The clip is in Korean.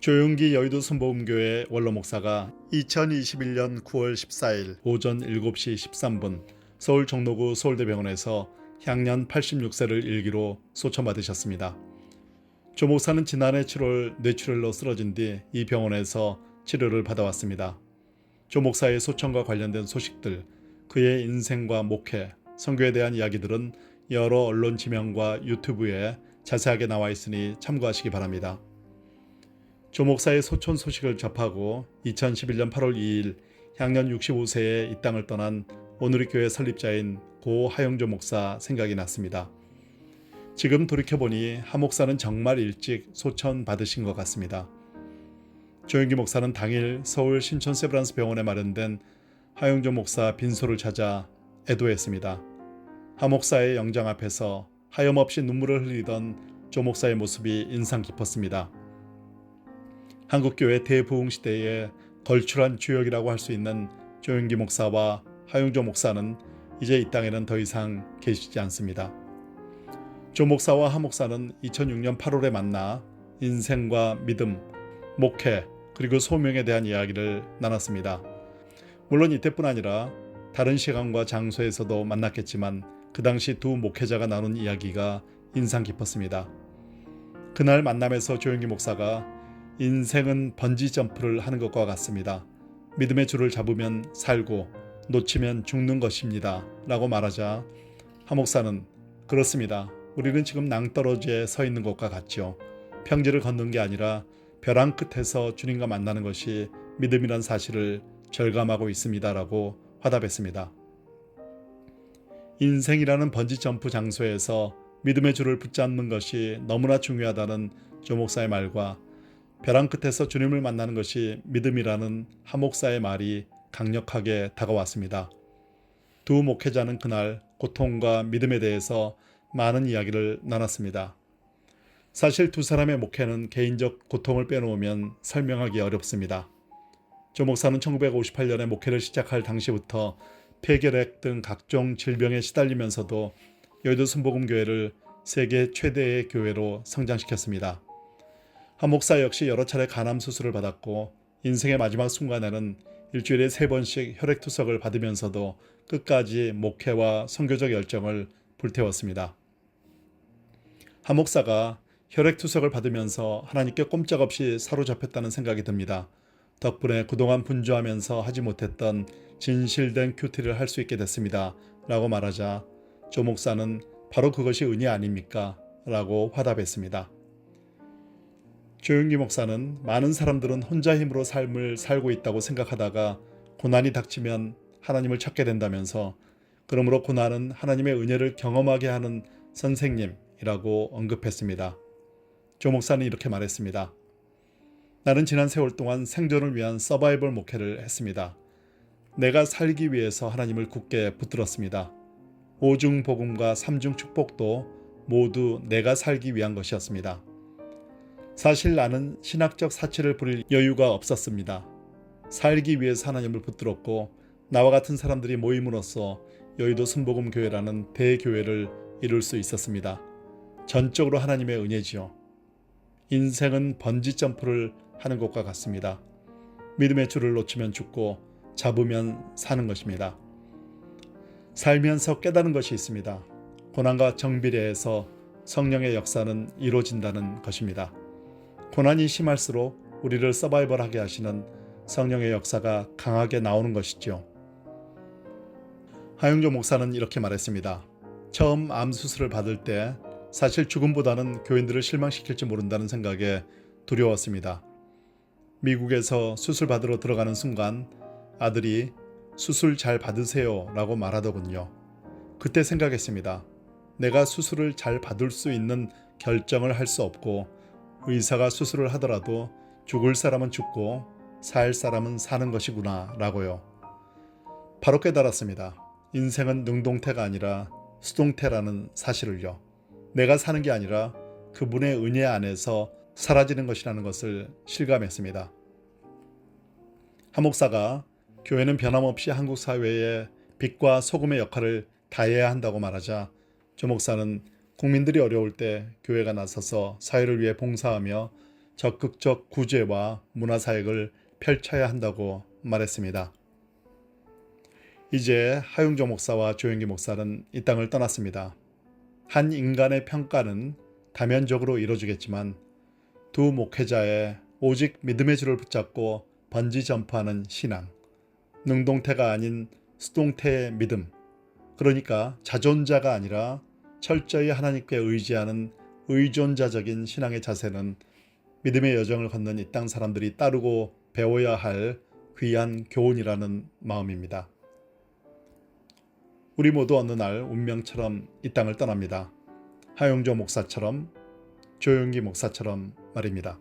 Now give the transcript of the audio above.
조용기 여의도 순복음교회 원로 목사가 2021년 9월 14일 오전 7시 13분 서울 종로구 서울대병원에서 향년 86세를 일기로 소천받으셨습니다. 조 목사는 지난해 7월 뇌출혈로 쓰러진 뒤 이 병원에서 치료를 받아왔습니다. 조 목사의 소천과 관련된 소식들, 그의 인생과 목회, 선교에 대한 이야기들은 여러 언론 지명과 유튜브에 자세하게 나와 있으니 참고하시기 바랍니다. 조 목사의 소촌 소식을 접하고 2011년 8월 2일 향년 65세에 이 땅을 떠난 오누리 교회 설립자인 고 하영조 목사 생각이 났습니다. 지금 돌이켜보니 하 목사는 정말 일찍 소천 받으신 것 같습니다. 조영기 목사는 당일 서울 신촌 세브란스 병원에 마련된 하영조 목사 빈소를 찾아 애도했습니다. 하 목사의 영장 앞에서 하염없이 눈물을 흘리던 조 목사의 모습이 인상 깊었습니다. 한국교회 대부흥 시대에 걸출한 주역이라고 할 수 있는 조영기 목사와 하용조 목사는 이제 이 땅에는 더 이상 계시지 않습니다. 조 목사와 하 목사는 2006년 8월에 만나 인생과 믿음, 목회, 그리고 소명에 대한 이야기를 나눴습니다. 물론 이때뿐 아니라 다른 시간과 장소에서도 만났겠지만 그 당시 두 목회자가 나눈 이야기가 인상 깊었습니다. 그날 만남에서 조영기 목사가 인생은 번지 점프를 하는 것과 같습니다. 믿음의 줄을 잡으면 살고 놓치면 죽는 것입니다. 라고 말하자 하 목사는 그렇습니다. 우리는 지금 낭떠러지에 서 있는 것과 같죠. 평지를 걷는 게 아니라 벼랑 끝에서 주님과 만나는 것이 믿음이란 사실을 절감하고 있습니다라고 화답했습니다. 인생이라는 번지 점프 장소에서 믿음의 줄을 붙잡는 것이 너무나 중요하다는 조 목사의 말과 벼랑 끝에서 주님을 만나는 것이 믿음이라는 하 목사의 말이 강력하게 다가왔습니다. 두 목회자는 그날 고통과 믿음에 대해서 많은 이야기를 나눴습니다. 사실 두 사람의 목회는 개인적 고통을 빼놓으면 설명하기 어렵습니다. 조 목사는 1958년에 목회를 시작할 당시부터 폐결핵 등 각종 질병에 시달리면서도 여의도 순복음교회를 세계 최대의 교회로 성장시켰습니다. 한 목사 역시 여러 차례 간암 수술을 받았고 인생의 마지막 순간에는 일주일에 세 번씩 혈액 투석을 받으면서도 끝까지 목회와 선교적 열정을 불태웠습니다. 한 목사가 혈액 투석을 받으면서 하나님께 꼼짝없이 사로잡혔다는 생각이 듭니다. 덕분에 그동안 분주하면서 하지 못했던 진실된 큐티를 할 수 있게 됐습니다. 라고 말하자 조 목사는 바로 그것이 은혜 아닙니까? 라고 화답했습니다. 조용기 목사는 많은 사람들은 혼자 힘으로 삶을 살고 있다고 생각하다가 고난이 닥치면 하나님을 찾게 된다면서 그러므로 고난은 하나님의 은혜를 경험하게 하는 선생님이라고 언급했습니다. 조 목사는 이렇게 말했습니다. 나는 지난 세월 동안 생존을 위한 서바이벌 목회를 했습니다. 내가 살기 위해서 하나님을 굳게 붙들었습니다. 오중 복음과 삼중 축복도 모두 내가 살기 위한 것이었습니다. 사실 나는 신학적 사치를 부릴 여유가 없었습니다. 살기 위해서 하나님을 붙들었고 나와 같은 사람들이 모임으로써 여의도 순복음 교회라는 대교회를 이룰 수 있었습니다. 전적으로 하나님의 은혜지요. 인생은 번지 점프를 하는 것과 같습니다. 믿음의 줄을 놓치면 죽고 잡으면 사는 것입니다. 살면서 깨닫는 것이 있습니다. 고난과 정비례에서 성령의 역사는 이루어진다는 것입니다. 고난이 심할수록 우리를 서바이벌하게 하시는 성령의 역사가 강하게 나오는 것이죠. 하영조 목사는 이렇게 말했습니다. 처음 암 수술을 받을 때 사실 죽음보다는 교인들을 실망시킬지 모른다는 생각에 두려웠습니다. 미국에서 수술 받으러 들어가는 순간 아들이 수술 잘 받으세요 라고 말하더군요. 그때 생각했습니다. 내가 수술을 잘 받을 수 있는 결정을 할 수 없고 의사가 수술을 하더라도 죽을 사람은 죽고 살 사람은 사는 것이구나 라고요. 바로 깨달았습니다. 인생은 능동태가 아니라 수동태라는 사실을요. 내가 사는 게 아니라 그분의 은혜 안에서 사라지는 것이라는 것을 실감했습니다. 한 목사가 교회는 변함없이 한국 사회의 빛과 소금의 역할을 다해야 한다고 말하자 조 목사는 국민들이 어려울 때 교회가 나서서 사회를 위해 봉사하며 적극적 구제와 문화사역을 펼쳐야 한다고 말했습니다. 이제 하용조 목사와 조영기 목사는 이 땅을 떠났습니다. 한 인간의 평가는 다면적으로 이루어지겠지만 두 목회자의 오직 믿음의 줄을 붙잡고 번지 전파하는 신앙, 능동태가 아닌 수동태의 믿음, 그러니까 자존자가 아니라 철저히 하나님께 의지하는 의존자적인 신앙의 자세는 믿음의 여정을 걷는 이 땅 사람들이 따르고 배워야 할 귀한 교훈이라는 마음입니다. 우리 모두 어느 날 운명처럼 이 땅을 떠납니다. 하용조 목사처럼 조용기 목사처럼 말입니다.